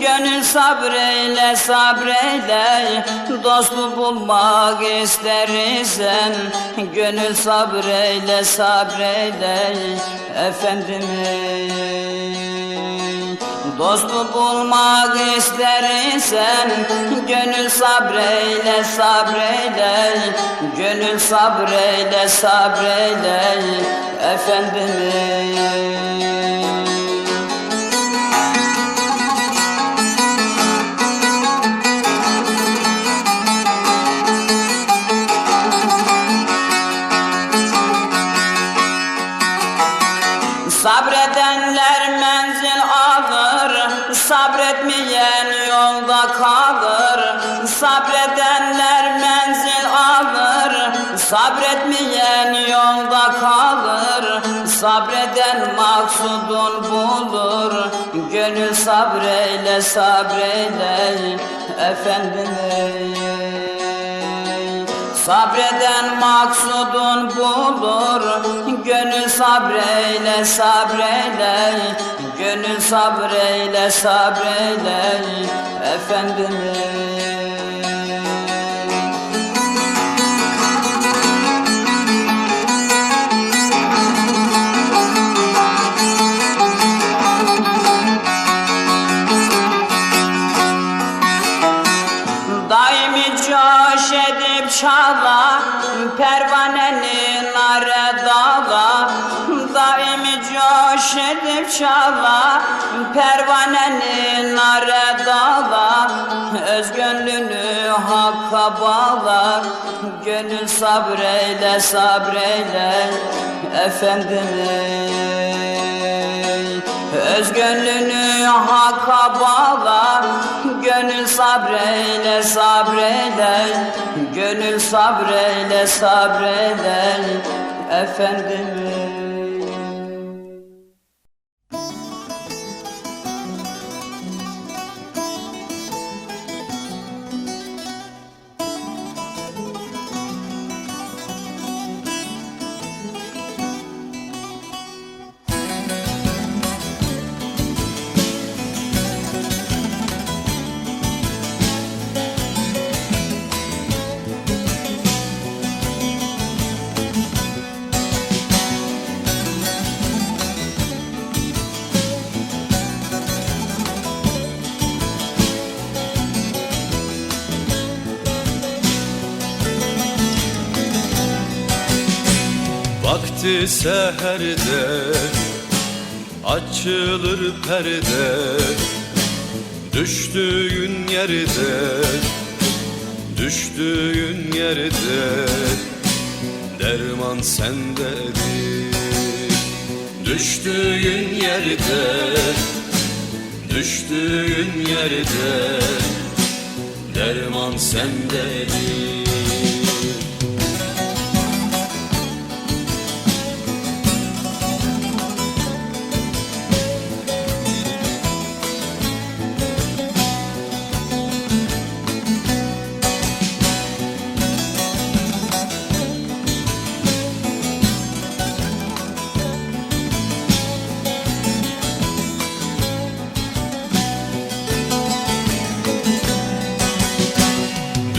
Gönül sabreyle sabreyle. Dostu bulmak istersen Gönül sabreyle sabreyle. Efendim Dostu bulmak istersen Gönül sabreyle sabreyle. Gönül sabreyle sabreyle. Efendim Sabretmeyen yolda kalır Sabredenler menzil alır. Sabretmeyen yolda kalır Sabreden maksudun bulur. Gönül sabreyle sabreyle Efendim Sabreden maksudun bulur. Gönül sabreyle sabreyle. Gönül sabreyle sabreyle. Efendim çala Pervanenin nare dala Daimi coş edip çala. Pervanenin nare dala Öz gönlünü hakka bağlar Gönül sabreyle sabreyle Efendim Öz gönlünü hakka bağla Gönül sabreyle sabreyle Gönül sabreyle sabreyle Efendim seherde açılır perde Düştüğün yerde Düştüğün yerde Derman sendedir Düştüğün yerde Düştüğün yerde Derman sendedir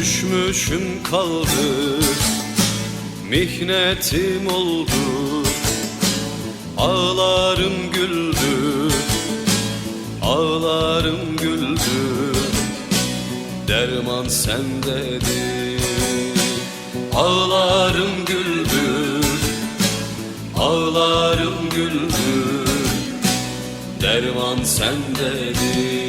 Düşmüşüm kaldı Mihnetim oldu. Ağlarım güldü Ağlarım güldü. Derman sendedir Ağlarım güldü Ağlarım güldü. Derman sendedir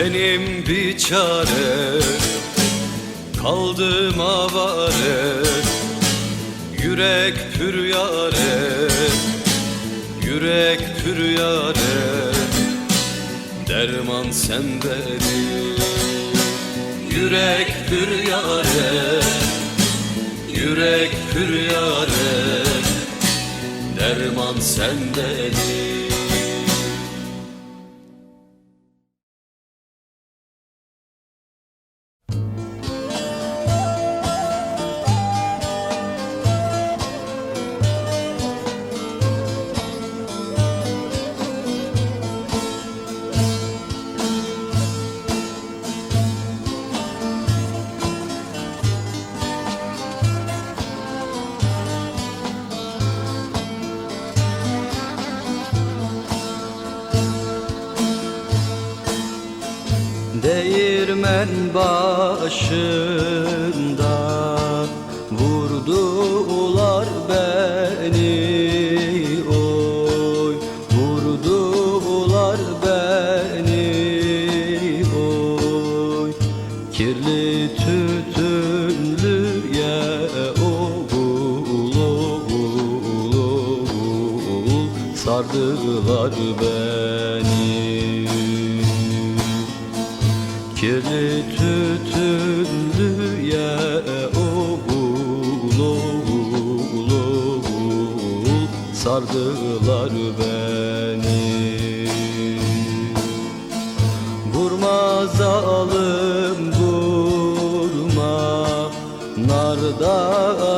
Benim bir çare Kaldım avare Yürek pür yare Yürek püryare Derman sendedir Yürek püryare Yürek püryare Derman sendedir başında vurdular beni. Oy vurdular beni. Oy kirli tütünlüye oğul oğul oğul sardılar beni. Kirli tütünlüye sardılar beni. Vurma zalim vurma Nardan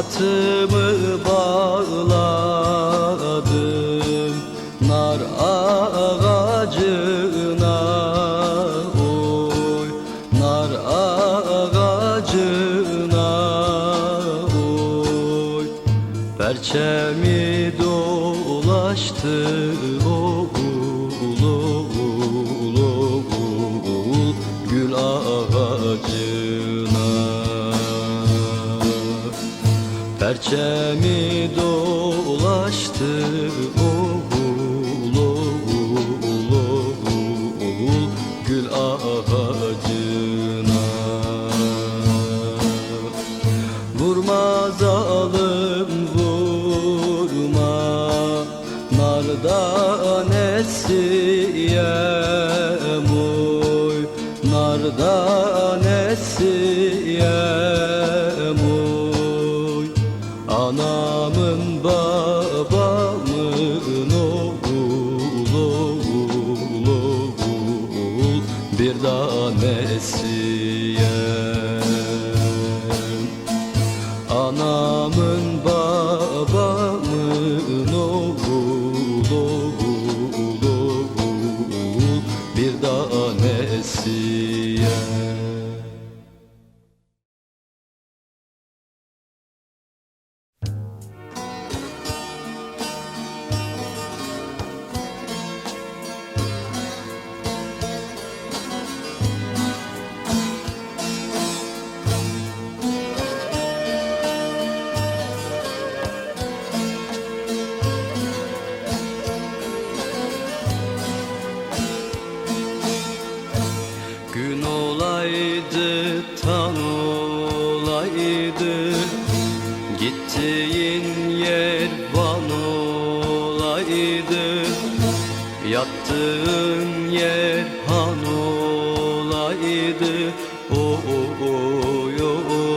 Atımı bağladım nar ağacına. Oy nar ağacına. Oy Perçemi Perçemi dolaştı oğul oğul oğul gül ağacına. Vurma zalim vurma Nardan esiyem tanesiyem Gün idi. O o oy oy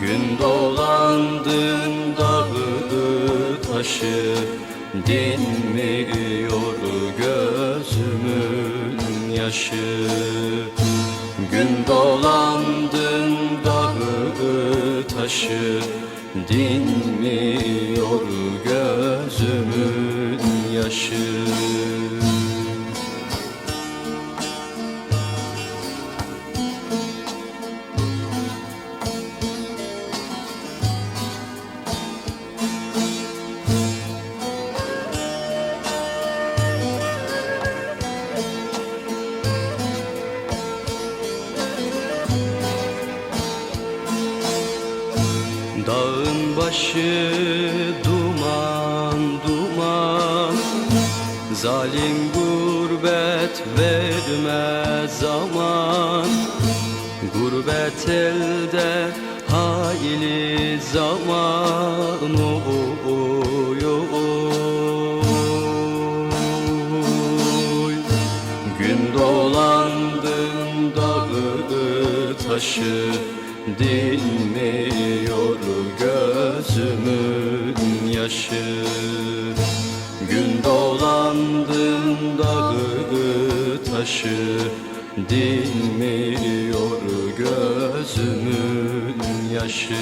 Gün dolandın dağı taşı Dinmiyor gözümün yaşı? Gün dolan başı duman duman Zalim gurbet vermez zaman Gurbet elde hayli zaman oy, oy. Gün dolandın dağı taşı Dinmiyor yaşı Gün dolandın dağı taşı. Dinmiyor gözümün yaşı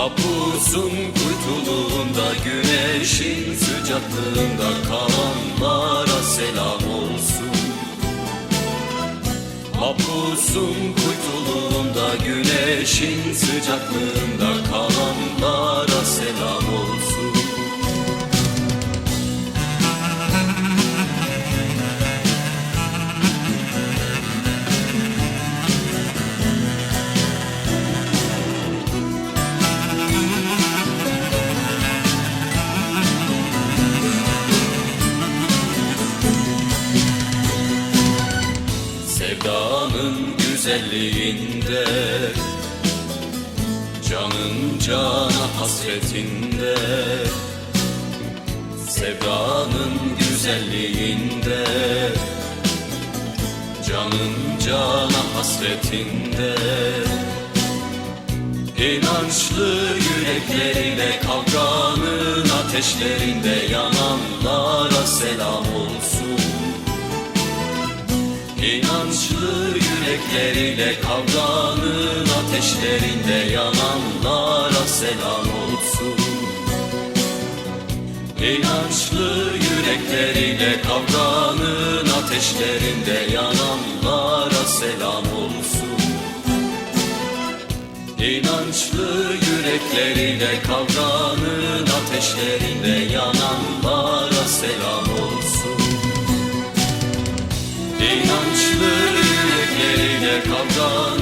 Mapusun kuytuluğunda Güneşin sıcaklığında Kalanlara selam olsun. Mahpusun kuytuluğunda güneşin sıcaklığında kalanlara güzelliğinde Canın cana hasretinde Sevdanın güzelliğinde Canın cana hasretinde İnançlı yürekleriyle kavganın ateşlerinde yananlara selam olsun. İnançlı yürekleriyle kavganın ateşlerinde yananlara selam olsun. İnançlı yürekleriyle kavganın ateşlerinde yananlara selam olsun. İnançlı yürekleriyle kavganın ateşlerinde yananlara selam olsun. Yürekleriyle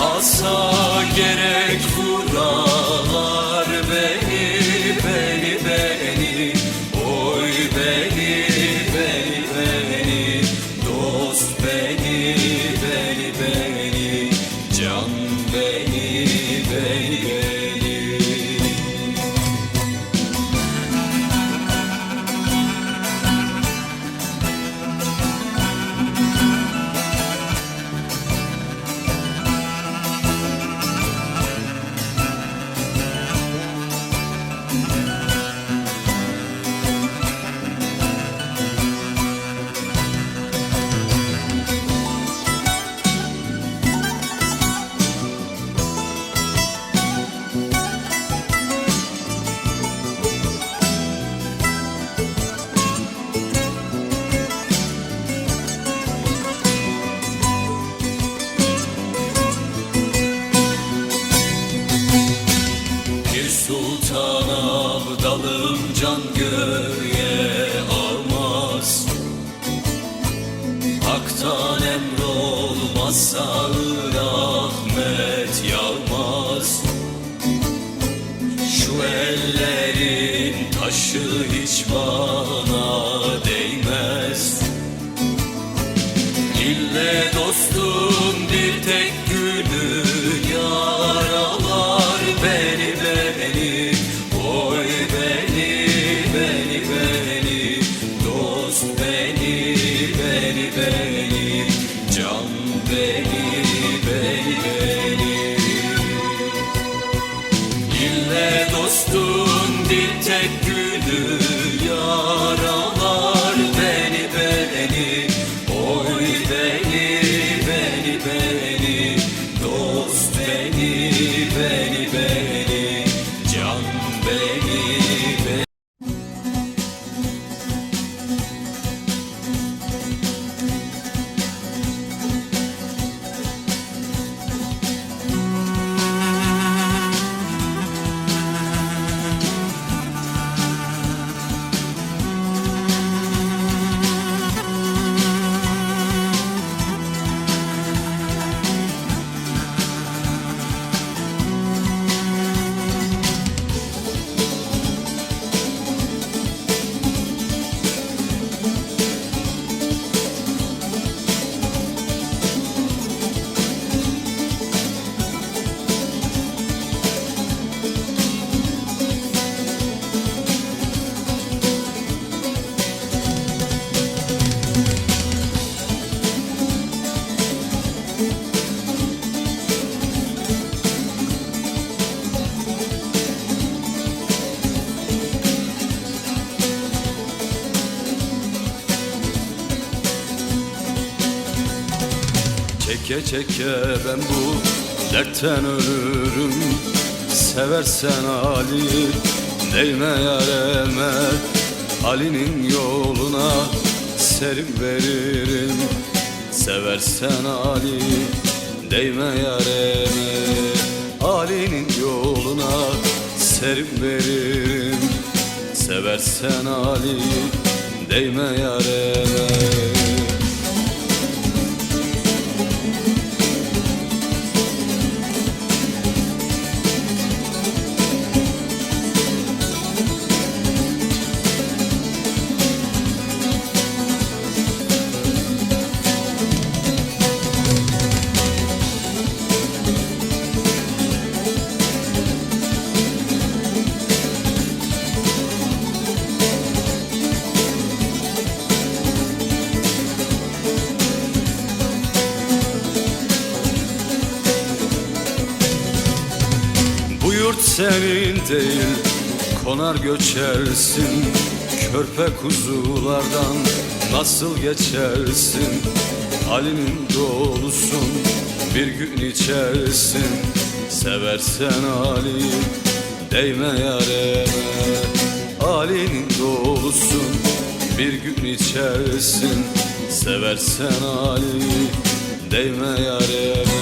Asa gerek çeke çeke ben bu dertten ölürüm. Seversen Ali değme yareme? Ali'nin yoluna serim veririm. Seversen Ali değme yareme? Ali'nin yoluna serim veririm. Seversen Ali değme yareme Konar göçersin Körpe kuzulardan Nasıl geçersin? Ali'nin dolusun Bir gün içersin. Seversen Ali Değme yareme Ali'nin dolusun Bir gün içersin. Seversen Ali Değme yareme